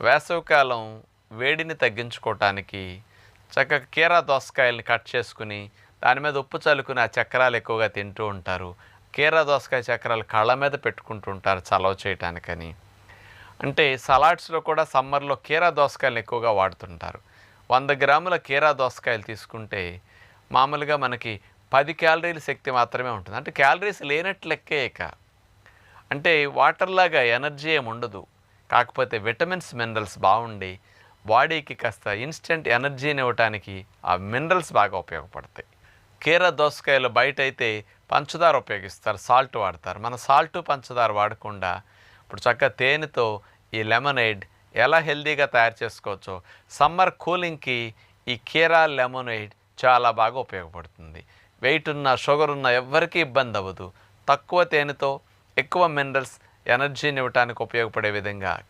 వేసవికాలం వేడిని తగ్గించుకోవటానికి చక్కగా కీరా దోసకాయల్ని కట్ చేసుకుని దాని మీద ఉప్పు చల్లుకుని ఆ చక్రాలు ఎక్కువగా తింటూ ఉంటారు. కీరా దోసకాయ చక్రాలు కళ్ళ మీద పెట్టుకుంటూ ఉంటారు చలవ చేయటానికని. అంటే సలాడ్స్లో కూడా సమ్మర్లో కీరా దోసకాయలు ఎక్కువగా వాడుతుంటారు. వంద గ్రాముల కీరా దోసకాయలు తీసుకుంటే మామూలుగా మనకి పది క్యాలరీల శక్తి మాత్రమే ఉంటుంది. అంటే క్యాలరీస్ లేనట్లు ఇక. అంటే వాటర్లాగా ఎనర్జీ ఏమి ఉండదు. కాకపోతే విటమిన్స్ మినరల్స్ బాగుండి బాడీకి కాస్త ఇన్స్టెంట్ ఎనర్జీని ఇవ్వటానికి ఆ మినరల్స్ బాగా ఉపయోగపడతాయి. కీర దోసకాయలు బయట అయితే పంచదార ఉపయోగిస్తారు సాల్ట్ వాడతారు. మన సాల్ట్ పంచదార వాడకుండా ఇప్పుడు చక్కగా తేనెతో ఈ లెమనేడ్ ఎలా హెల్దీగా తయారు చేసుకోవచ్చో సమ్మర్ కూలింగ్కి ఈ కీరా లెమనేడ్ చాలా బాగా ఉపయోగపడుతుంది. వెయిట్ ఉన్న షుగర్ ఉన్న ఎవ్వరికీ ఇబ్బంది అవ్వదు. తక్కువ తేనెతో ఎక్కువ మినరల్స్ ఎనర్జీని ఇవ్వటానికి ఉపయోగపడే విధంగా